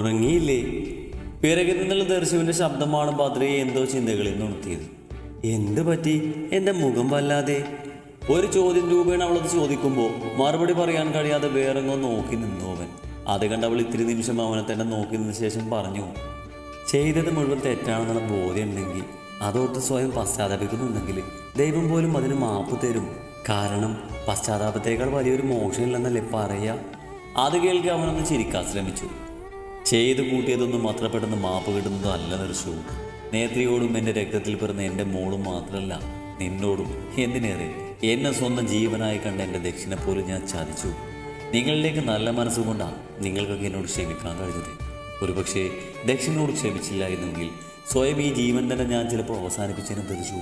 ഉറങ്ങിയില്ലേ? പിറകിൽ നിന്നുള്ള ദർശുവിന്റെ ശബ്ദമാണ് ഭദ്രയെ എന്തോ ചിന്തകളിൽ ഉണർത്തിയത്. എന്ത് പറ്റി? എന്റെ മുഖം വല്ലാതെ. ഒരു ചോദ്യം രൂപേണ അവളത് ചോദിക്കുമ്പോൾ മറുപടി പറയാൻ കഴിയാതെ വേറെങ്ങോ നോക്കി നിന്നു അവൻ. അത് കണ്ട് അവൾ ഇത്തിരി നിമിഷം അവനെ തന്നെ നോക്കി നിന്ന ശേഷം പറഞ്ഞു ചെയ്തത് മുഴുവൻ തെറ്റാണെന്നുള്ള ബോധ്യമുണ്ടെങ്കിൽ അതോർത്ത് സ്വയം പശ്ചാത്തപിക്കുന്നുണ്ടെങ്കിൽ ദൈവം പോലും അതിന് മാപ്പ് തരും. കാരണം പശ്ചാത്താപത്തേക്കാൾ വലിയൊരു മോശമില്ലെന്നല്ലേ പറയുക? അത് കേൾക്കാൻ അവനൊന്ന് ചിരിക്കാൻ ശ്രമിച്ചു. ചെയ്തു കൂട്ടിയതൊന്നും അത്ര പെട്ടെന്ന് മാപ്പ് കിട്ടുന്നതും അല്ല നിർശു നേത്രിയോടും എന്റെ രക്തത്തിൽ പിറന്ന എന്റെ മോളും മാത്രമല്ല നിന്നോടും. എന്തിനേറെ? എന്നെ സ്വന്തം ജീവനായി കണ്ട എന്റെ ദക്ഷിണ പോലും ഞാൻ ചതിച്ചു. നിങ്ങളിലേക്ക് നല്ല മനസ്സുകൊണ്ടാണ് നിങ്ങൾക്കൊക്കെ എന്നോട് ക്ഷമിക്കാൻ കഴിഞ്ഞത്. ഒരുപക്ഷെ ദക്ഷിണോട് ക്ഷമിച്ചില്ലായിരുന്നെങ്കിൽ സ്വയം ഈ ജീവൻ തന്നെ ഞാൻ ചിലപ്പോൾ അവസാനിപ്പിച്ചതിനെ തെളിച്ചു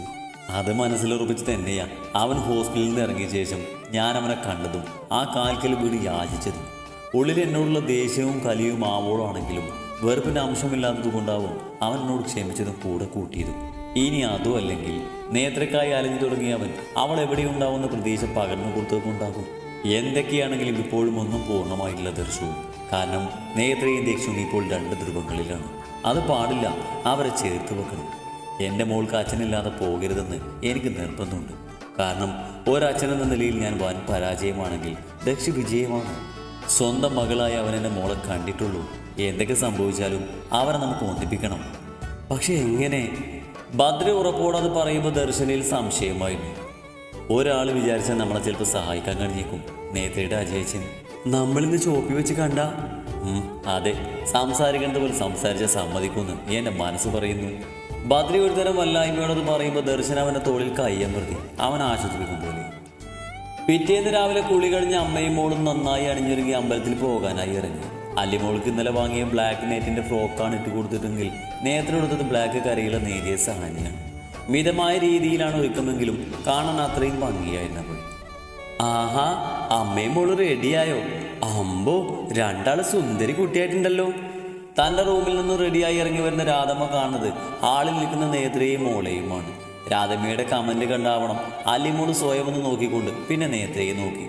അത് മനസ്സിലുറപ്പിച്ച് തന്നെയാ അവൻ ഹോസ്പിറ്റലിൽ നിന്ന് ഇറങ്ങിയ ശേഷം ഞാൻ അവനെ കണ്ടതും ആ കാൽക്കൽ വീട് യാചിച്ചതും. ഉള്ളിൽ എന്നോടുള്ള ദേഷ്യവും കലിയും ആവോളാണെങ്കിലും വെറുപ്പിന്റെ അംശമില്ലാത്തതുകൊണ്ടാവും അവൻ എന്നോട് ക്ഷമിച്ചതും കൂടെ കൂട്ടിയതും. ഇനി അതും അല്ലെങ്കിൽ നേത്രക്കായി അലഞ്ഞു തുടങ്ങിയ അവൻ അവൾ എവിടെയുണ്ടാവുന്ന പ്രതീക്ഷ പകർന്നു കൊടുത്തതുകൊണ്ടാകും എന്തൊക്കെയാണെങ്കിലും ഇപ്പോഴും ഒന്നും പൂർണമായിട്ടില്ല ദർശവും കാരണം നേത്രയും ദക്ഷവും ഇപ്പോൾ രണ്ട് ധ്രുവങ്ങളിലാണ്. അത് പാടില്ല അവരെ ചേർത്ത് വെക്കണം. എന്റെ മോൾക്ക് അച്ഛനില്ലാതെ പോകരുതെന്ന് എനിക്ക് നിർബന്ധമുണ്ട്. കാരണം ഒരച്ഛനെന്ന നിലയിൽ ഞാൻ വൻ പരാജയമാണെങ്കിൽ ദക്ഷി വിജയമാണ്. സ്വന്തം മകളായി അവൻ എന്റെ മോളെ കണ്ടിട്ടുള്ളൂ. എന്തൊക്കെ സംഭവിച്ചാലും അവരെ നമുക്ക് ഒന്നിപ്പിക്കണം പക്ഷെ എങ്ങനെ? ഭദ്ര ഉറപ്പോടെ അത് പറയുമ്പോൾ ദർശനയിൽ സംശയമായിരുന്നു. ഒരാൾ വിചാരിച്ചാൽ നമ്മളെ ചിലപ്പോൾ സഹായിക്കാൻ കഴിഞ്ഞേക്കും. നേത്രയുടെ അജയച്ചൻ നമ്മളിന്ന് ചോപ്പി വെച്ച് കണ്ട? അതെ. സംസാരിക്കേണ്ടത് പോലെ സംസാരിച്ച സമ്മതിക്കുമെന്ന് എന്റെ മനസ്സ് പറയുന്നു. ബദ്രി ഒരു തരം വല്ലായ്മയോടത് പറയുമ്പോൾ ദർശൻ അവന്റെ തോളിൽ കയ്യമൃതി അവൻ ആശ്വസിപ്പിക്കും പോലെ. പിറ്റേന്ന് രാവിലെ കുളി കഴിഞ്ഞ് അമ്മയും മോളും നന്നായി അണിഞ്ഞൊരുങ്ങി അമ്പലത്തിൽ പോകാനായി ഇറങ്ങി. അല്ലിമോൾക്ക് ഇന്നലെ വാങ്ങിയ ബ്ലാക്ക് നെറ്റിന്റെ ഫ്രോക്കാണ് ഇട്ട് കൊടുത്തിട്ടെങ്കിൽ നേരത്തെ കൊടുത്തത് ബ്ലാക്ക് കരയിലെ നേരിയ സഹാനിയാണ് മിതമായ രീതിയിലാണ് ഒരുക്കമെങ്കിലും കാണാൻ അത്രയും ഭംഗിയായിരുന്നു ആഹാ അമ്മയും മോൾ റെഡിയായോ അമ്പോ രണ്ടാൾ സുന്ദരി കുട്ടിയായിട്ടുണ്ടല്ലോ. തന്റെ റൂമിൽ നിന്ന് റെഡിയായി ഇറങ്ങി വരുന്ന രാധമ്മ കാണുന്നത് ഹാളിൽ നിൽക്കുന്ന നേത്രയും മോളെയുമാണ്. രാധമ്മയുടെ കമന്റ് കണ്ടാവണം. അലിമോൾ സ്വയം ഒന്ന് നോക്കിക്കൊണ്ട് പിന്നെ നേത്രയെ നോക്കി.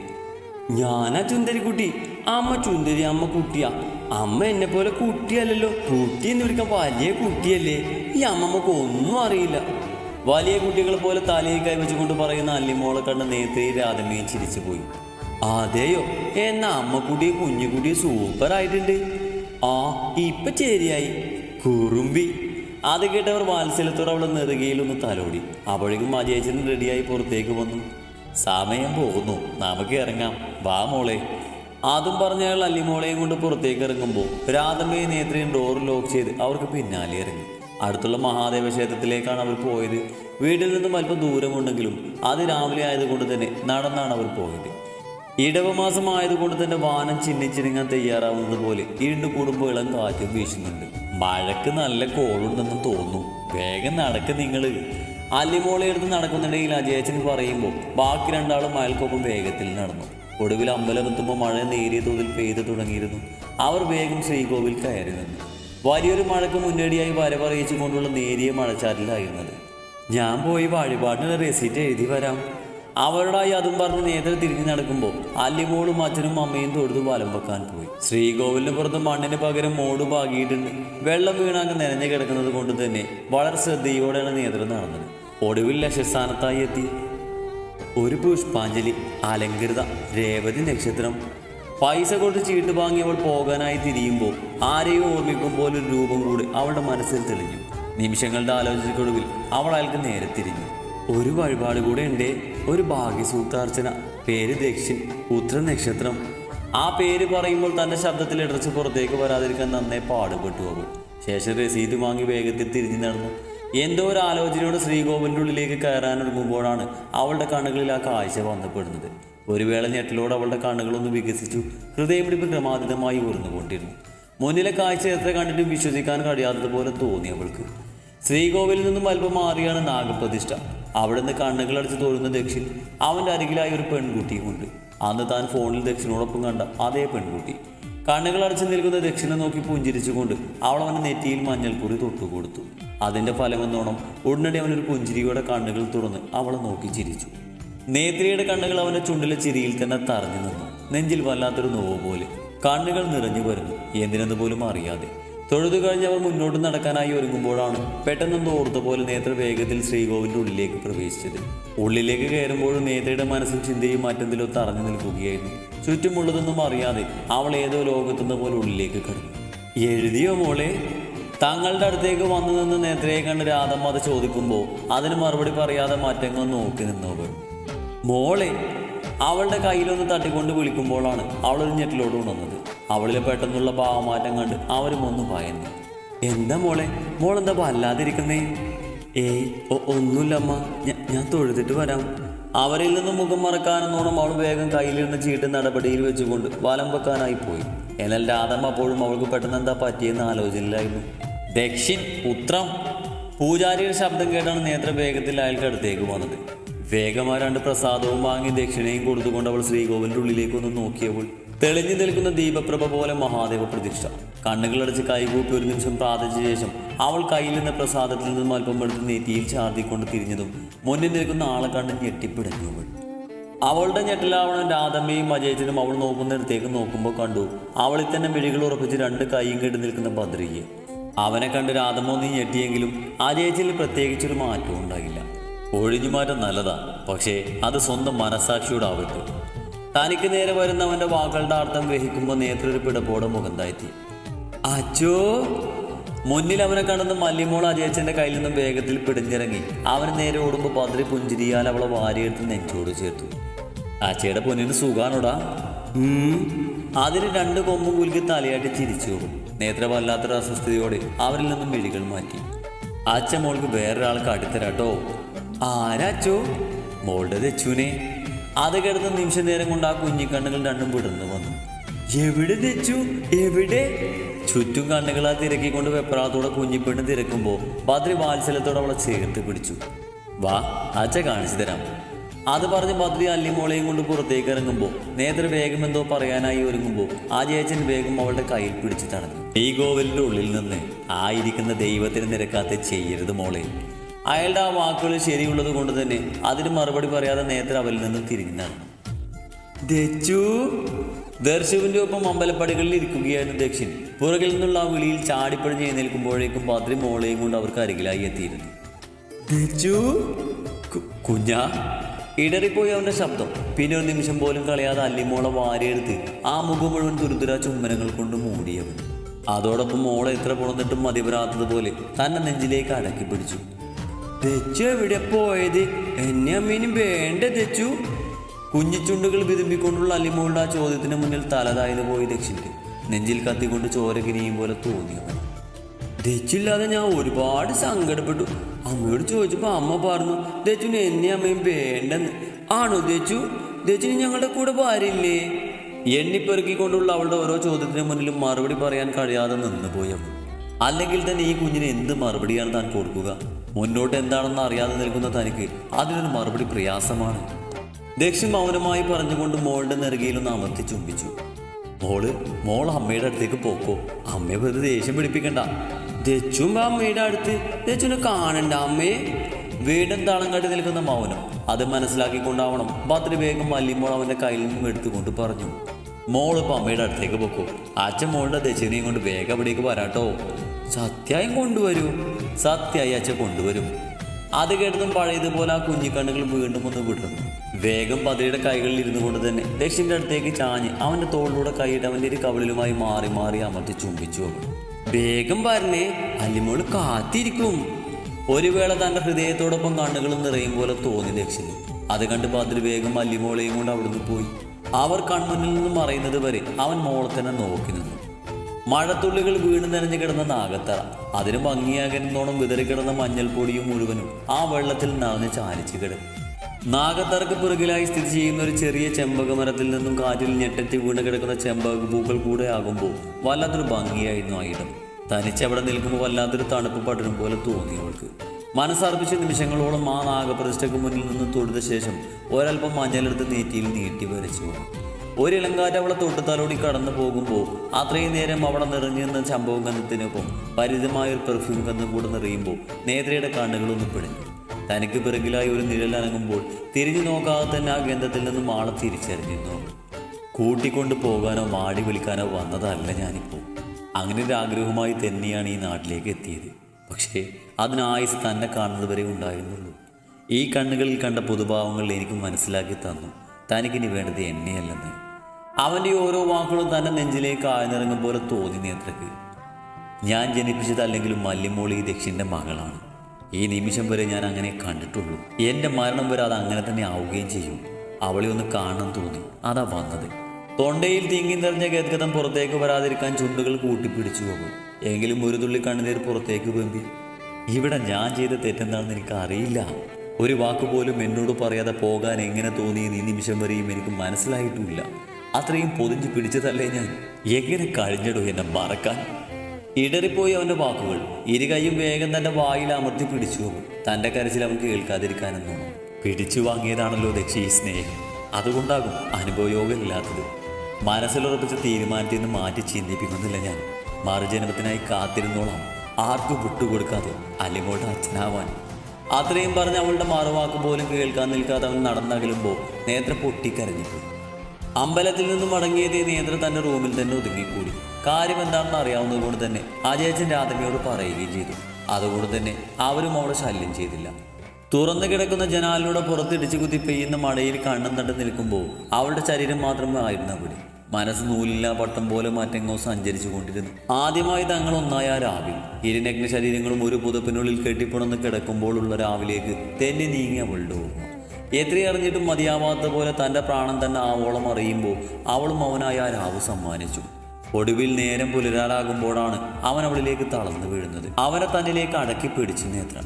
ഞാനാ ചുന്ദരിക്കുട്ടി അമ്മ ചുന്തരി അമ്മ കുട്ടിയാ. അമ്മ എന്നെ പോലെ കുട്ടിയല്ലല്ലോ. കുട്ടി എന്ന് വിളിക്കാൻ വലിയ കുട്ടിയല്ലേ. ഈ അമ്മമ്മക്ക് ഒന്നും അറിയില്ല. വലിയ കുട്ടികളെ പോലെ തലയിൽ കൈവച്ചുകൊണ്ട് പറയുന്ന അല്ലിമോളെ കണ്ട നേത്രയെ രാധമ്മയും ചിരിച്ചു പോയി അതെയോ? എന്നാ അമ്മക്കുട്ടി കുഞ്ഞുകുട്ടി സൂപ്പർ ആയിട്ടുണ്ട് ആ ഇപ്പൊ ശരിയായി. കുറുമ്പി. അത് കേട്ടവർ വാത്സല്യത്തോടെ അവളെ നെറുകയിലൊന്ന് തലോടി. അപ്പോഴേക്കും അജയച്ചൻ റെഡിയായി പുറത്തേക്ക് വന്നു. സമയം പോകുന്നു. നമുക്ക് ഇറങ്ങാം. വാ മോളെ. അതും പറഞ്ഞ അയാൾ അല്ലിമോളെയും കൊണ്ട് പുറത്തേക്ക് ഇറങ്ങുമ്പോൾ രാധമ്മയും നേത്രയും ഡോർ ലോക്ക് ചെയ്ത് അവർക്ക് പിന്നാലെ ഇറങ്ങി. അടുത്തുള്ള മഹാദേവ ക്ഷേത്രത്തിലേക്കാണ് അവർ പോയത്. വീട്ടിൽ നിന്നും അല്പം ദൂരമുണ്ടെങ്കിലും അത് രാവിലെ ആയതുകൊണ്ട് തന്നെ നടന്നാണ് അവർ പോയത്. ഇടവമാസം ആയതുകൊണ്ട് തന്നെ വാനം ചിന്നിച്ചിരുങ്ങാൻ തയ്യാറാവുന്നത് പോലെ ഇരുണ്ട് കൂടുമ്പോൾ ഇളം കാറ്റും വീശുന്നുണ്ട്. മഴക്ക് നല്ല കോളുണ്ടെന്ന് തോന്നുന്നു. വേഗം നടക്ക് നിങ്ങൾ. അല്ലിമോളെ എടുത്ത് നടക്കുന്നിടയിൽ അജയച്ചൻ പറയുമ്പോൾ ബാക്കി രണ്ടാളും അയൽക്കൊപ്പം വേഗത്തിൽ നടന്നു. ഒടുവിൽ അമ്പലം എത്തുമ്പോൾ മഴ നേരിയ തോതിൽ പെയ്തു തുടങ്ങിയിരുന്നു. അവർ വേഗം ശ്രീകോവിൽ കയറി നിന്നു. വലിയൊരു മഴയ്ക്ക് മുന്നോടിയായി വരവറിയിച്ചു കൊണ്ടുള്ള നേരിയ മഴച്ചാറ്റിലായിരുന്നത്. ഞാൻ പോയി വഴിപാടിനുള്ള റെസീറ്റ് എഴുതി വരാം. അവരോടായി അതും പറഞ്ഞ് നേതൃ തിരിഞ്ഞു നടക്കുമ്പോൾ അല്ലിമോളും അച്ഛനും അമ്മയും തൊഴുതു വലം വെക്കാൻ പോയി. ശ്രീകോവിലിന് പുറത്ത് മണ്ണിന് പകരം മോട് പാകിയിട്ടുണ്ട്. വെള്ളം വീണാങ്ങ് നിറഞ്ഞു കിടക്കുന്നത് കൊണ്ട് തന്നെ വളരെ ശ്രദ്ധയോടെയാണ് നേതൃ നടന്നത്. ഒടുവിൽ ലക്ഷ്യസ്ഥാനത്തായി എത്തി. ഒരു പുഷ്പാഞ്ജലി അലങ്കൃത രേവതി നക്ഷത്രം. പൈസ കൊടുത്ത് ചീട്ട് വാങ്ങി അവൾ പോകാനായി തിരിയുമ്പോൾ ആരെയും ഓർമ്മിക്കുമ്പോൾ ഒരു രൂപം കൂടി അവളുടെ മനസ്സിൽ തെളിഞ്ഞു. നിമിഷങ്ങളുടെ ആലോചനയ്ക്കൊടുവിൽ അവൾ അയാൾക്ക് നേരെ തിരിഞ്ഞു. ഒരു വഴിപാട് കൂടെ ഉണ്ട്. ഒരു ഭാഗ്യസൂത്താർച്ചന പേര് ദക്ഷിൻ ഉത്ര നക്ഷത്രം. ആ പേര് പറയുമ്പോൾ തന്റെ ശബ്ദത്തിൽ ഇടർച്ച പുറത്തേക്ക് വരാതിരിക്കാൻ നന്നേ പാടുപെട്ടു അവൾ. ശേഷം രസീത് വാങ്ങി വേഗത്തിൽ തിരിഞ്ഞു നടന്നു. എന്തോ ഒരു ആലോചനയോട് ശ്രീകോവിലിന്റെ ഉള്ളിലേക്ക് കയറാനൊരുങ്ങുമ്പോഴാണ് അവളുടെ കണ്ണുകളിൽ ആ കാഴ്ച വന്നപ്പെടുന്നത് ഒരു വേള ഞെട്ടലോട് അവളുടെ കണ്ണുകളൊന്ന് വികസിച്ചു ഹൃദയമിടിപ്പ് ക്രമാതീതമായി ഉയർന്നുകൊണ്ടിരുന്നു. മുന്നിലെ കാഴ്ച എത്ര കണ്ടിട്ടും വിശ്വസിക്കാൻ കഴിയാത്തതുപോലെ തോന്നി അവൾക്ക്. ശ്രീകോവിലിൽ നിന്നും അല്പം മാറിയാണ് നാഗപ്രതിഷ്ഠ. അവിടെ നിന്ന് തോരുന്ന ദക്ഷിൻ അവന്റെ അരികിലായി ഒരു പെൺകുട്ടിയുമുണ്ട് അന്ന് താൻ ഫോണിൽ ദക്ഷിനോടൊപ്പം കണ്ട അതേ പെൺകുട്ടി. കണ്ണുകൾ അടച്ചു നിൽക്കുന്ന ദക്ഷിണ നോക്കി പുഞ്ചിരിച്ചുകൊണ്ട് അവൾ അവന്റെ നെറ്റിയിൽ മഞ്ഞൾക്കുറി തൊട്ടുകൊടുത്തു. അതിന്റെ ഫലമെന്നോണം ഉടനടി അവനൊരു പുഞ്ചിരിയോടെ കണ്ണുകൾ തുറന്ന് അവളെ നോക്കി ചിരിച്ചു. നേത്രിയുടെ കണ്ണുകൾ അവന്റെ ചുണ്ടിലെ ചിരിയിൽ തന്നെ തറഞ്ഞു നിന്നു. നെഞ്ചിൽ വല്ലാത്തൊരു നോവ് പോലെ കണ്ണുകൾ നിറഞ്ഞു വരുന്നു. എന്തിനെന്ന് പോലും അറിയാതെ. തൊഴുതു കഴിഞ്ഞ് അവർ മുന്നോട്ട് നടക്കാനായി ഒരുങ്ങുമ്പോഴാണ് പെട്ടെന്ന് ഓർത്ത പോലെ നേത്ര വേഗത്തിൽ ശ്രീകോവിന്റെ ഉള്ളിലേക്ക് പ്രവേശിച്ചത്. ഉള്ളിലേക്ക് കയറുമ്പോഴും നേത്രയുടെ മനസ്സും ചിന്തയും മാറ്റത്തിലോ തറഞ്ഞു നിൽക്കുകയായിരുന്നു. ചുറ്റുമുള്ളതൊന്നും അറിയാതെ അവൾ ഏതോ ലോകത്തുന്ന പോലെ ഉള്ളിലേക്ക് കടന്നു. എഴുതിയോ മോളെ? തങ്ങളുടെ അടുത്തേക്ക് വന്നു നിന്ന് നേത്രയെ കണ്ട് രാധമ്മ അത് ചോദിക്കുമ്പോൾ അതിന് മറുപടി പറയാതെ മാറ്റങ്ങൾ നോക്കി നിന്നവൾ. മോളെ അവളുടെ കയ്യിലൊന്ന് തട്ടിക്കൊണ്ട് വിളിക്കുമ്പോഴാണ് അവളൊരു ഞെട്ടിലോട് ഉണർന്നത്. അവളിലെ പെട്ടെന്നുള്ള ഭാവമാറ്റം കണ്ട് അവരും ഒന്ന് പായുന്നു എന്താ മോളെ? മോളെന്താ വല്ലാതിരിക്കുന്നേ? ഏയ് ഒന്നുമില്ലമ്മ ഞാൻ തൊഴുതിട്ട് വരാം. അവരിൽ നിന്ന് മുഖം മറക്കാനെന്നോണം അവൾ വേഗം കയ്യിലിരുന്ന ചീട്ട് നടപടിയിൽ വെച്ചുകൊണ്ട് വലം വെക്കാനായി പോയി. എന്നാൽ രാധമ്മ അപ്പോഴും അവൾക്ക് പെട്ടെന്ന് എന്താ പറ്റിയെന്ന് ആലോചനയിലായിരുന്നു ദക്ഷിൻ ഉത്രം പൂജാരിയുടെ ശബ്ദം കേട്ടാണ് നേത്ര വേഗത്തിൽ അയാൾക്ക് അടുത്തേക്ക് വന്നത്. വേഗമായി രണ്ട് പ്രസാദവും വാങ്ങി ദക്ഷിണയും കൊടുത്തുകൊണ്ട് അവൾ ശ്രീകോവിലിന്റെ ഉള്ളിലേക്ക് ഒന്ന് നോക്കിയപ്പോൾ തെളിഞ്ഞു നിൽക്കുന്ന ദീപപ്രഭ പോലെ മഹാദേവ പ്രതിഷ്ഠ. കണ്ണുകളടച്ച് കൈകൂപ്പി ഒരു നിമിഷം പ്രാർത്ഥിച്ച ശേഷം അവൾ കയ്യിൽ നിന്ന് പ്രസാദത്തിൽ നിന്നും അല്പം എടുത്ത് നെറ്റിയിൽ ചാർത്തിക്കൊണ്ട് തിരിഞ്ഞതും മുന്നിൽ നിൽക്കുന്ന ആളെ കണ്ട് ഞെട്ടിപ്പിടഞ്ഞു അവൾ. അവളുടെ ഞെട്ടിലാവണം രാധമ്മയും അജയച്ചനും അവൾ നോക്കുന്നിടത്തേക്ക് നോക്കുമ്പോൾ കണ്ടു അവളിൽ തന്നെ മിഴികൾ ഉറപ്പിച്ച് രണ്ട് കൈയും കെട്ടി നിൽക്കുന്ന ഭദ്രിയെ അവനെ കണ്ട് രാധമ്മ ഒന്ന് ഞെട്ടിയെങ്കിലും അജയച്ചിൽ പ്രത്യേകിച്ചൊരു മാറ്റവും ഉണ്ടായില്ല. ഒഴിഞ്ഞുമാറ്റം നല്ലതാ. പക്ഷേ അത് സ്വന്തം മനസാക്ഷിയോട് ആവട്ടെ. തനിക്ക് നേരെ വരുന്നവന്റെ വാക്കുകളുടെ അർത്ഥം ഗ്രഹിക്കുമ്പോൾ നേത്രരുപ്പിട ഒരു പിടപ്പോടെ മുഖം താഴ്ത്തി. അച്ചോ! മുന്നിൽ അവനെ കണ്ടെന്ന് മല്ലിമോൾ അജയച്ചന്റെ കയ്യിൽ നിന്നും വേഗത്തിൽ പിടിഞ്ഞിറങ്ങി. അവന് നേരെ ഓടുമ്പോൾ പതിരി പുഞ്ചിരിയാൽ അവളെ വാരിയെടുത്ത് നെഞ്ചോട് ചേർത്തു. അച്ചയുടെ പൊന്നിന് സുഖാണോടാ. അതിന് രണ്ട് കൊമ്പും കുലുക്കി തലയാട്ടി ചിരിച്ചു നേത്ര വല്ലാത്തൊരു അസ്വസ്ഥതയോടെ അവരിൽ നിന്നും മിഴികൾ മാറ്റി. അച്ഛൻ മോൾക്ക് വേറൊരാൾക്ക് കാട്ടിത്തരാട്ടോ. ആരാച്ചോ മോളുടെ തെച്ചുനെ അത് കിടന്ന നിമിഷ നേരം കൊണ്ട് ആ കുഞ്ഞിക്കണ്ണുകൾ രണ്ടും വിടർന്നു വന്നു. എവിടെ തെച്ചു? എവിടെ? ചുറ്റും കണ്ണുകളാ തിരക്കിക്കൊണ്ട് വെപ്രാളത്തോടെ കുഞ്ഞിപ്പെണ്ണ് തിരക്കുമ്പോൾ ബദ്രി വാത്സല്യത്തോടെ അവളെ ചേർത്ത് പിടിച്ചു. വാ അച്ഛ കാണിച്ചു തരാം. അത് പറഞ്ഞ് ബദ്രി അല്ലിമോളെയും കൊണ്ട് പുറത്തേക്ക് ഇറങ്ങുമ്പോൾ നേത്ര വേഗം എന്തോ പറയാനായി ഒരുങ്ങുമ്പോൾ ആ ചേച്ചൻ വേഗം അവളുടെ കയ്യിൽ പിടിച്ചു തടഞ്ഞു. ഈ കോവിലിന്റെ ഉള്ളിൽ നിന്ന് ആയിരിക്കുന്ന ദൈവത്തിന് നിരക്കാത്ത ചെയ്യരുത് മോളെ. അയാളുടെ ആ വാക്കുകൾ ശരിയുള്ളത് കൊണ്ട് തന്നെ അതിന് മറുപടി പറയാതെ നേത്ര അവരിൽ നിന്ന് തിരിഞ്ഞു നടന്നു ദച്ചു ദർശുവിന്റെ ഒപ്പം അമ്പലപ്പടികളിൽ ഇരിക്കുകയായിരുന്നു ദക്ഷിൻ. പുറകിൽ നിന്നുള്ള ആ വിളിയിൽ ചാടിപ്പടിഞ്ഞ് എഴുന്നേൽക്കുമ്പോഴേക്കും പാത്രി മോളെയും കൊണ്ട് അവർക്ക് അരികിലായി എത്തിയിരുന്നു. ദച്ചു കുഞ്ഞ. ഇടറിപ്പോയി അവന്റെ ശബ്ദം. പിന്നെ ഒരു നിമിഷം പോലും കളയാതെ അല്ലിമോളെ വാരിയെടുത്ത് ആ മുഖം മുഴുവൻ തുരുതുരാ ചുമ്മനങ്ങൾ കൊണ്ട് മൂടിയവൻ അതോടൊപ്പം മോളെ എത്ര പുറന്നിട്ടും മതിവരാത്തതുപോലെ തന്നെ നെഞ്ചിലേക്ക് അടക്കി പിടിച്ചു. ദച്ചു എവിടെ പോയത്? എന്നെ അമ്മീനും വേണ്ട ദച്ചു കുഞ്ഞിച്ചുണ്ടുകൾ വിതുമ്പിക്കൊണ്ടുള്ള അലിമോളുടെ ആ ചോദ്യത്തിന് മുന്നിൽ തലതായത് പോയി ദക്ഷിന്റെ നെഞ്ചിൽ കത്തിക്കൊണ്ട് ചോര കിനിയും പോലെ തോന്നിയവൻ ദച്ചില്ലാതെ ഞാൻ ഒരുപാട് സങ്കടപ്പെട്ടു. അമ്മയോട് ചോദിച്ചപ്പോൾ അമ്മ പറഞ്ഞു ദച്ചുന് എന്നെ അമ്മയും വേണ്ടെന്ന്. ആണോ ദച്ചു? ദച്ചിന് ഞങ്ങളുടെ കൂടെ ഭാര്യയില്ലേ എണ്ണിപ്പെറുക്കിക്കൊണ്ടുള്ള അവളുടെ ഓരോ ചോദ്യത്തിന് മുന്നിലും മറുപടി പറയാൻ കഴിയാതെ നിന്നുപോയി അവൻ. അല്ലെങ്കിൽ തന്നെ ഈ കുഞ്ഞിന് എന്ത് മറുപടിയാണ് താൻ കൊടുക്കുക? മുന്നോട്ട് എന്താണെന്ന് അറിയാതെ നിൽക്കുന്ന തനിക്ക് അതിനൊരു മറുപടി പ്രയാസമാണ്. ദക്ഷിൺ മൗനമായി പറഞ്ഞുകൊണ്ട് മോളുടെ നെറുകയിലൊന്ന് അമർത്തി ചുംബിച്ചു. മോൾ മോൾ അമ്മയുടെ അടുത്തേക്ക് പോക്കോ. അമ്മയെ വെറുതെ ദേഷ്യം പിടിപ്പിക്കണ്ട. ദച്ചും അമ്മയുടെ അടുത്ത് ദച്ചുനെ കാണണ്ട അമ്മയെ വീണ്ടും താളം കാട്ടി നിൽക്കുന്ന മൗനം. അത് മനസ്സിലാക്കിക്കൊണ്ടാവണം. ഭദ്ര വേഗം മല്ലിമോൾ അവന്റെ കയ്യിൽ നിന്നും എടുത്തുകൊണ്ട് പറഞ്ഞു. ഇപ്പൊ അമ്മയുടെ അടുത്തേക്ക് പോക്കോ. അച്ഛൻ മോളുടെ ദക്ഷിണയും കൊണ്ട് വേഗം അവിടേക്ക് വരാട്ടോ. സത്യായും കൊണ്ടുവരൂ. സത്യായി അച്ഛ കൊണ്ടുവരും. അത് കേട്ടതും പഴയതുപോലെ ആ കുഞ്ഞിക്കണ്ണുകൾ വീണ്ടും ഒന്ന് വിടുന്നു വേഗം പതിയുടെ കൈകളിൽ ഇരുന്നു കൊണ്ട് തന്നെ ദക്ഷിന്റെ അടുത്തേക്ക് ചാഞ്ഞ് അവന്റെ തോളിലൂടെ കൈയിട്ട് അവന്റെ ഒരു കവളിലുമായി മാറി മാറി അമർത്തി ചുംബിച്ചു അവൾ വേഗം പറഞ്ഞേ അല്ലിമോൾ കാത്തിരിക്കും. ഒരു വേള തന്റെ ഹൃദയത്തോടൊപ്പം കണ്ണുകളും നിറയും പോലെ തോന്നി ദക്ഷിന്. അത് കണ്ട് ഭദ്ര വേഗം അല്ലിമോളെയും കൊണ്ട് അവിടുന്ന് പോയി. അവർ കൺമുന്നിൽ നിന്നും മറയുന്നത് വരെ അവൻ മോളെ തന്നെ നോക്കി നിന്നു. മഴത്തുള്ളികൾ വീണ് നനഞ്ഞു കിടന്ന നാഗത്തറ. അതിന് ഭംഗിയാകരുന്നോണം വിതറിക്കിടന്ന മഞ്ഞൾപ്പൊടിയും മുഴുവനും ആ വെള്ളത്തിൽ നിറഞ്ഞ് ചാലിച്ചു കിടന്നു. നാഗത്തറക്ക് പിറകിലായി സ്ഥിതി ചെയ്യുന്ന ഒരു ചെറിയ ചെമ്പക മരത്തിൽ നിന്നും കാറ്റിൽ ഞെട്ടറ്റി വീണ് കിടക്കുന്ന ചെമ്പക പൂക്കൾ കൂടെ ആകുമ്പോൾ വല്ലാത്തൊരു ഭംഗിയായിരുന്നു ആ ഇടം. തനിച്ചവിടെ നിൽക്കുമ്പോൾ വല്ലാത്തൊരു തണുപ്പ് പടരും പോലെ തോന്നി അവൾക്ക്. മനസ്സർപ്പിച്ച നിമിഷങ്ങളോളം ആ നാഗപ്രതിഷ്ഠയ്ക്ക് മുന്നിൽ നിന്ന് തൊടുത്ത ശേഷം ഒരൽപ്പം മഞ്ഞലെടുത്ത് നീറ്റിയിൽ നീട്ടി വരച്ചു. ഒരിളങ്കാറ്റ് അവളെ തൊട്ടുതലോടി കടന്നു പോകുമ്പോൾ അത്രയും നേരം അവിടെ നിറഞ്ഞു നിന്ന ചമ്പവും ഗന്ധത്തിനൊപ്പം പരിതമായ ഒരു പെർഫ്യൂം ഗന്ധം കൂടെ നിറയുമ്പോൾ നേത്രയുടെ കണ്ണുകളൊന്ന് പിടഞ്ഞു. തനിക്ക് പിറകിലായി ഒരു നിഴൽ അനങ്ങുമ്പോൾ തിരിഞ്ഞു നോക്കാതെ തന്നെ ആ ഗന്ധത്തിൽ നിന്നും ആളെ തിരിച്ചറിഞ്ഞിരുന്നു. കൂട്ടിക്കൊണ്ട് പോകാനോ മാടി വിളിക്കാനോ വന്നതല്ല ഞാനിപ്പോൾ അങ്ങനെ ഒരു ആഗ്രഹവുമായി തന്നെയാണ് ഈ നാട്ടിലേക്ക് എത്തിയത്. പക്ഷേ അതിനായുസ് തന്നെ കാണുന്നത് വരെ ഉണ്ടായിരുന്നുള്ളൂ. ഈ കണ്ണുകളിൽ കണ്ട പൊതുഭാവങ്ങൾ എനിക്ക് മനസ്സിലാക്കി തന്നു. തനിക്കിനി വേണ്ടത് എണ്ണയല്ലെന്ന് അവന്റെ ഓരോ വാക്കുകളും തന്നെ നെഞ്ചിലേക്ക് ആഴ്ന്നിറങ്ങും പോലെ തോന്നി നേത്രക്ക്. ഞാൻ ജനിപ്പിച്ചതല്ലെങ്കിലും മല്ലിമോളി ദക്ഷിന്റെ മകളാണ്. ഈ നിമിഷം വരെ ഞാൻ അങ്ങനെ കണ്ടിട്ടുള്ളൂ. എന്റെ മരണം വരെ അത് അങ്ങനെ തന്നെ ആവുകയും ചെയ്യും. അവളെ ഒന്ന് കാണാൻ തോന്നി. അതാ വന്നത്. തൊണ്ടയിൽ തിങ്ങി നിറഞ്ഞ ഗദ്ഗതം പുറത്തേക്ക് വരാതിരിക്കാൻ ചുണ്ടുകൾ കൂട്ടിപ്പിടിച്ചു പോകും എങ്കിലും ഒരു തുള്ളി കണ്ണുനീർ പുറത്തേക്ക് വെമ്പി. ഇവിടെ ഞാൻ ചെയ്ത തെറ്റെന്താണെന്ന് എനിക്ക് അറിയില്ല ഒരു വാക്കുപോലും എന്നോട് പറയാതെ പോകാൻ എങ്ങനെ തോന്നിയെന്ന് ഈ നിമിഷം വരെയും എനിക്ക് മനസ്സിലായിട്ടുമില്ല. അത്രയും പൊതിഞ്ഞു പിടിച്ചതല്ലേ ഞാൻ? എങ്ങനെ കഴിഞ്ഞിടും എന്നെ മറക്കാൻ? ഇടറിപ്പോയി അവന്റെ വാക്കുകൾ ഇരുകൈയും വേഗം തന്റെ വായിൽ അമർത്തി പിടിച്ചു തന്റെ കരച്ചിൽ അവൻ കേൾക്കാതിരിക്കാനെന്നു? പിടിച്ചു വാങ്ങിയതാണല്ലോ ദക്ഷി ഈ സ്നേഹം. അതുകൊണ്ടാകും അനുഭവയോഗമില്ലാത്തത് മനസ്സിലുറപ്പിച്ച തീരുമാനത്തിൽ നിന്ന് മാറ്റി ചിന്തിപ്പിക്കുന്നില്ല ഞാൻ. മറുജന്മത്തിനായി കാത്തിരുന്നോളാം. ആർക്കും വിട്ടുകൊടുക്കാതെ അല്ലെങ്കിൽ അച്ഛനാവാൻ അത്രയും പറഞ്ഞ് അവളുടെ മറുവാക്ക് പോലും കേൾക്കാൻ നിൽക്കാതെ അവൻ നടന്നകലുമ്പോൾ നേത്ര പൊട്ടിക്കരഞ്ഞിപ്പോയി അമ്പലത്തിൽ നിന്നും മടങ്ങിയത് നേത്ര തന്റെ റൂമിൽ തന്നെ ഒതുങ്ങിക്കൂടി. കാര്യം എന്താണെന്ന് അറിയാവുന്നത് കൊണ്ട് തന്നെ അജയച്ചൻ രാധമ്മയോട് പറയുകയും ചെയ്തു. അതുകൊണ്ട് തന്നെ അവരും അവളെ ശല്യം ചെയ്തില്ല. തുറന്നു കിടക്കുന്ന ജനാലിലൂടെ പുറത്തിടിച്ചു കുത്തി പെയ്യുന്ന മഴയിൽ കണ്ണും തട്ട് നിൽക്കുമ്പോൾ അവളുടെ ശരീരം മാത്രമേ ആയിരുന്നു അവിടെ. മനസ്സ് നൂലില്ലാ പട്ടം പോലെ മറ്റെങ്ങോ സഞ്ചരിച്ചു കൊണ്ടിരുന്നു. ആദ്യമായി തങ്ങൾ ഒന്നായ രാവിൽ ഇരുനഗ്ന ശരീരങ്ങളും ഒരു പുതപ്പിനുള്ളിൽ കെട്ടിപ്പുണന്ന് കിടക്കുമ്പോഴുള്ള രാവിലേക്ക് തന്നെ നീങ്ങി അവളുടെ ഓർമ്മ. എത്രയറിഞ്ഞിട്ടും മതിയാവാത്ത പോലെ തന്റെ പ്രാണൻ തന്നെ ആവോളം അറിയുമ്പോൾ അവളും അവനായി ആ രാവ് സമ്മാനിച്ചു. ഒടുവിൽ നേരം പുലരാറാകുമ്പോഴാണ് അവൻ അവളിലേക്ക് തളർന്നു വീഴുന്നത്. അവനെ തന്നിലേക്ക് അടക്കി പിടിച്ചു നേത്ര.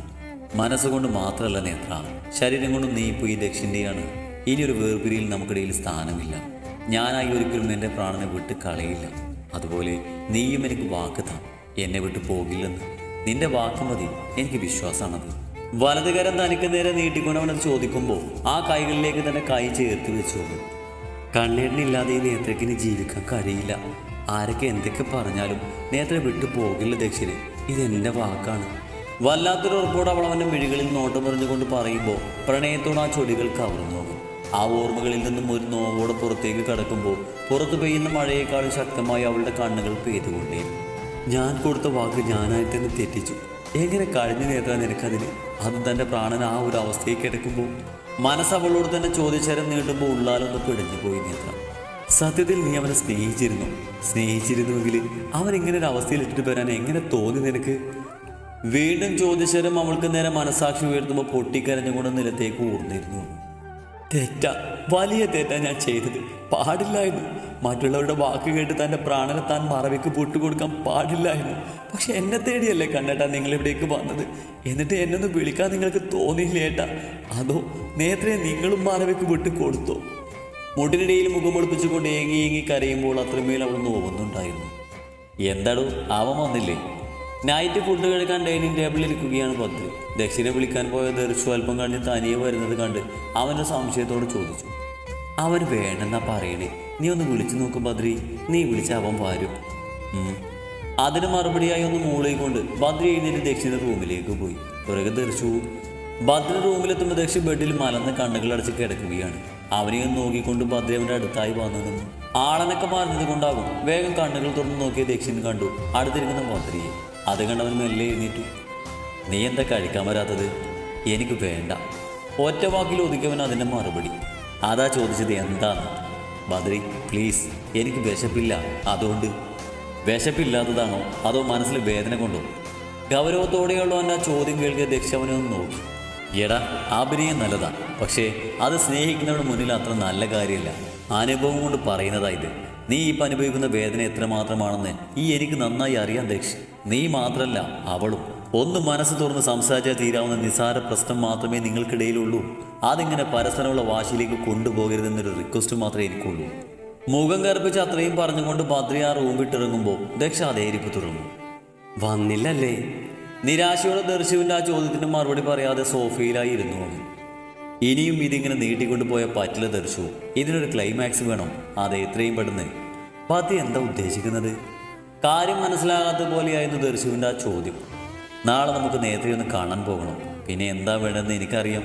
മനസ്സുകൊണ്ട് മാത്രമല്ല നേത്ര ശരീരം കൊണ്ട് നീ ഇപ്പോൾ ഈ ദക്ഷിന്റെയാണ് ഇനിയൊരു വേർപിരിയിൽ നമുക്കിടയിൽ സ്ഥാനമില്ല. ഞാനായി ഒരിക്കലും എന്റെ പ്രാണനെ വിട്ട് കളയില്ല. അതുപോലെ നീയും എനിക്ക് വാക്ക് താ. എന്നെ വിട്ടു പോകില്ലെന്ന്. നിന്റെ വാക്ക് മതി. എനിക്ക് വിശ്വാസമാണത്. വലതുകരം തനിക്ക് നേരെ നീട്ടിക്കൊണ്ട് അവനത് ചോദിക്കുമ്പോൾ ആ കൈകളിലേക്ക് തന്നെ കൈ ചേർത്ത് വെച്ചോളൂ കണ്ണേട്ടനില്ലാതെ ഈ നേത്രക്കിന് ജീവിക്കാൻ കഴിയില്ല. ആരൊക്കെ എന്തൊക്കെ പറഞ്ഞാലും നേത്ര വിട്ടു പോകില്ല ദക്ഷിന് ഇതെന്റെ വാക്കാണ്. വല്ലാത്തൊരു ഉറപ്പോടെ അവൾ അവന്റെ മിഴികളിൽ നോട്ടം പറഞ്ഞുകൊണ്ട് പറയുമ്പോൾ പ്രണയത്തോട് ആ ചൊടികൾ കവർന്നു. ആ ഓർമ്മകളിൽ നിന്നും ഒരു നോവോടെ പുറത്തേക്ക് കടക്കുമ്പോൾ പുറത്തു പെയ്യുന്ന മഴയേക്കാളും ശക്തമായി അവളുടെ കണ്ണുകൾ പെയ്തുകൊണ്ടേ. ഞാൻ കൊടുത്ത വാക്ക് ഞാനായി തന്നെ തെറ്റിച്ചു. എങ്ങനെ കഴിഞ്ഞു നേരിടാൻ നിനക്കതിന്? അത് തന്റെ പ്രാണൻ ആ ഒരു അവസ്ഥയിൽ കിടക്കുമ്പോൾ. മനസ്സ് അവളോട് തന്നെ ചോദിച്ചരം നീട്ടുമ്പോൾ ഉള്ളാലൊന്ന് പിടിഞ്ഞു പോയി നേത്ര. സത്യത്തിൽ നീ അവനെ സ്നേഹിച്ചിരുന്നു? സ്നേഹിച്ചിരുന്നുവെങ്കിൽ അവൻ ഇങ്ങനെ ഒരു അവസ്ഥയിൽ ഇട്ടിട്ട് വരാൻ എങ്ങനെ തോന്നി നിനക്ക്? വീണ്ടും ചോദിച്ചേരം അവൾക്ക് നേരെ മനസാക്ഷി ഉയർത്തുമ്പോൾ പൊട്ടിക്കരഞ്ഞുകൊണ്ട് നിലത്തേക്ക് ഊർന്നിരുന്നു. തെറ്റ. വലിയ തെറ്റാ ഞാൻ ചെയ്തത്. പാടില്ലായിരുന്നു മറ്റുള്ളവരുടെ വാക്ക് കേട്ട് തന്റെ പ്രാണനെ താൻ മറവിക്ക് പൂട്ടുകൊടുക്കാൻ പാടില്ലായിരുന്നു പക്ഷെ എന്നെ തേടിയല്ലേ കണ്ണേട്ടാ നിങ്ങളിവിടേക്ക് വന്നത്? എന്നിട്ട് എന്നെ ഒന്ന് വിളിക്കാൻ നിങ്ങൾക്ക് തോന്നിയില്ല ഏട്ടാ? അതോ നേത്രയെ നിങ്ങളും മറവിക്ക് വിട്ട് കൊടുത്തോ മുട്ടിനിടയിൽ മുഖമൊളിപ്പിച്ചുകൊണ്ട് ഏങ്ങി ഏങ്ങി കരയുമ്പോൾ അത്രമേൽ അവൾ നോവുന്നുണ്ടായിരുന്നു. എന്താടോ അവൻ വന്നില്ലേ? നൈറ്റ് ഫുഡ് കഴിക്കാൻ ഡൈനിങ് ടേബിളിൽ ഇരിക്കുകയാണ് പത്ത് ദക്ഷിണ വിളിക്കാൻ പോയ ദർശു അല്പം കഴിഞ്ഞ് തനിയെ വരുന്നത് കണ്ട് അവന്റെ സംശയത്തോട് ചോദിച്ചു. അവൻ വേണ്ടെന്നാ പറയണേ. നീ ഒന്ന് വിളിച്ചു നോക്കും ബദ്രി. നീ വിളിച്ച അവൻ വരും. അതിന് മറുപടിയായി ഒന്ന് മൂളിക്കൊണ്ട് ബദ്രി എഴുന്നേറ്റ് ദക്ഷിണ റൂമിലേക്ക് പോയി. പുറകെ ദർശു ഭദ്ര റൂമിലെത്തുമ്പോൾ ദക്ഷി ബെഡിൽ മലന്ന് കണ്ണുകൾ അടച്ച് കിടക്കുകയാണ്. അവനെ നോക്കിക്കൊണ്ട് ഭദ്ര അവന്റെ അടുത്തായി വന്നതും ആളനൊക്കെ മാറുന്നത് കൊണ്ടാകും വേഗം കണ്ണുകൾ തുറന്ന് നോക്കിയ ദക്ഷിൻ കണ്ടു. അടുത്തിരിക്കുന്ന ഭദ്രയെ അത് കണ്ടവൻ മെല്ലെ എഴുന്നേറ്റു. നീ എന്താ കഴിക്കാൻ വരാത്തത്? എനിക്ക് വേണ്ട. ഒറ്റ വാക്കിൽ ഒതുക്കിയവൻ അതിന്റെ മറുപടി. അതാ ചോദിച്ചത് എന്താണ് ബദ്രി പ്ലീസ് എനിക്ക് വിശപ്പില്ല. അതുകൊണ്ട്? വിശപ്പില്ലാത്തതാണോ? അതോ മനസ്സിൽ വേദന കൊണ്ടോ? ഗൗരവത്തോടെയുള്ള ആ ചോദ്യം കേൾക്കിയ ദക്ഷവനെ ഒന്ന് നോക്കി. എടാ അഭിനയം നല്ലതാണ് പക്ഷേ അത് സ്നേഹിക്കുന്നവരുടെ മുന്നിൽ അത്ര നല്ല കാര്യമില്ല. അനുഭവം കൊണ്ട് പറയുന്നതായത് നീ ഇപ്പം അനുഭവിക്കുന്ന വേദന എത്രമാത്രമാണെന്ന് ഈ എനിക്ക് നന്നായി അറിയാം ദക്ഷ്. നീ മാത്രമല്ല അവളും. ഒന്ന് മനസ്സ് തുറന്ന് സംസാരിച്ചാൽ തീരാവുന്ന നിസാര പ്രശ്നം മാത്രമേ നിങ്ങൾക്കിടയിലുള്ളൂ. അതിങ്ങനെ പരസ്പരമുള്ള വാശിയിലേക്ക് കൊണ്ടുപോകരുതെന്നൊരു റിക്വസ്റ്റ് മാത്രമേ എനിക്കുള്ളൂ. മുഖം കറുപ്പിച്ച് അത്രയും പറഞ്ഞുകൊണ്ട് ഭദ്രി ആ റൂം വിട്ടിറങ്ങുമ്പോൾ ദക്ഷ അതേ ഇരിപ്പ് തുടർന്നു. വന്നില്ലല്ലേ? നിരാശയോടെ ദർശുവിന്റെ ആ ചോദ്യത്തിന് മറുപടി പറയാതെ സോഫയിലായി ഇരുന്നു അവൻ. ഇനിയും ഇതിങ്ങനെ നീട്ടിക്കൊണ്ടു പോയാൽ പറ്റില്ല ദർശു. ഇതിനൊരു ക്ലൈമാക്സ് വേണം. അതെ എത്രയും പെട്ടെന്ന്. അത് എന്താ ഉദ്ദേശിക്കുന്നത്? കാര്യം മനസ്സിലാകാത്ത പോലെയായിരുന്നു ദർശുവിന്റെ ആ ചോദ്യം. നാളെ നമുക്ക് നേരത്തെ ഒന്ന് കാണാൻ പോകണം. പിന്നെ എന്താ വേണ്ടതെന്ന് എനിക്കറിയാം.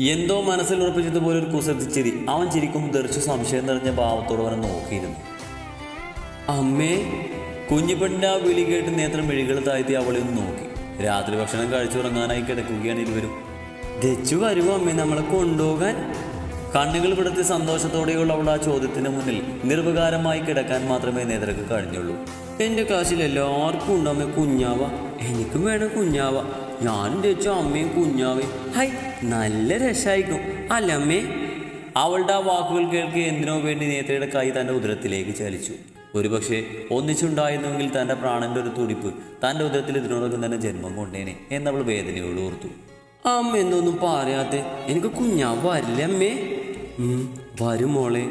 എന്തോ മനസ്സിൽ ഉറപ്പിച്ചതുപോലെ ഒരു കുസൃതിച്ചിരി അവൻ ചിരിക്കും ദർശു സംശയം നിറഞ്ഞ ഭാവത്തോടെ അവനെ നോക്കിയിരുന്നു. അമ്മേ കുഞ്ഞിപ്പെണ്ണിന്റെ ആ വിളി കേട്ട് നേത്രം വിഴികൾ താഴ്ത്തി അവളെ ഒന്ന് നോക്കി. രാത്രി ഭക്ഷണം കഴിച്ചുറങ്ങാനായി കിടക്കുകയാണ് ഇരുവരും. ദച്ചു വരുമോ അമ്മേ നമ്മളെ കൊണ്ടുപോകാൻ? കണ്ണുകൾ പിടുത്തി സന്തോഷത്തോടെയുള്ള അവൾ ആ ചോദ്യത്തിന് മുന്നിൽ നിർവികാരമായി കിടക്കാൻ മാത്രമേ നേതൃക്ക് കഴിഞ്ഞുള്ളൂ. എന്റെ കാശിൽ എല്ലാവർക്കും ഉണ്ട് കുഞ്ഞാവ. എനിക്കും വേണം കുഞ്ഞാവ. ഞാൻ ചോദിച്ചു അമ്മയും കുഞ്ഞാവേ ഹൈ നല്ല രസമായിരിക്കും അല്ല അമ്മേ? അവളുടെ ആ വാക്കുകൾ കേൾക്കെ എന്തിനോ വേണ്ടി നേത്രയുടെ കൈ തന്റെ ഉദരത്തിലേക്ക് ചലിച്ചു. ഒരുപക്ഷെ ഒന്നിച്ചുണ്ടായിരുന്നെങ്കിൽ തന്റെ പ്രാണന്റെ ഒരു തുടിപ്പ് തന്റെ ഉദരത്തിൽ ഇതിനോടൊപ്പം തന്നെ ജന്മം കൊണ്ടേനെ എന്നവൾ വേദനയോട് ഓർത്തു. അമ്മ എന്നൊന്നും പറയാത്തെ എനിക്ക് കുഞ്ഞാവ് വരില്ല അമ്മേ? വരും മോളെ.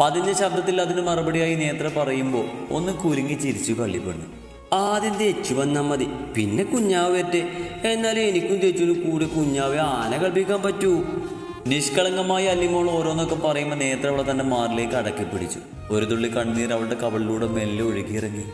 പതിഞ്ഞ ശബ്ദത്തിൽ അതിന് മറുപടിയായി നേത്ര പറയുമ്പോൾ ഒന്ന് കുലുങ്ങി ചിരിച്ചു കള്ളിപ്പെണ്ണ്. ആദ്യം തെച്ചു വന്നാൽ മതി പിന്നെ കുഞ്ഞാവ് വരട്ടെ. എന്നാലും എനിക്കും തെച്ചിനും കൂടെ കുഞ്ഞാവെ ആന കളിപ്പിക്കാൻ പറ്റൂ. നിഷ്കളങ്കമായി അല്ലിമോൾ ഓരോന്നൊക്കെ പറയുമ്പോൾ നേത്ര അവളെ തന്റെ മാറിലേക്ക് അടക്കി പിടിച്ചു ഒരു തുള്ളി കണ്ണീർ അവളുടെ കവളിലൂടെ മെല്ലെ ഒഴുകിയിറങ്ങി.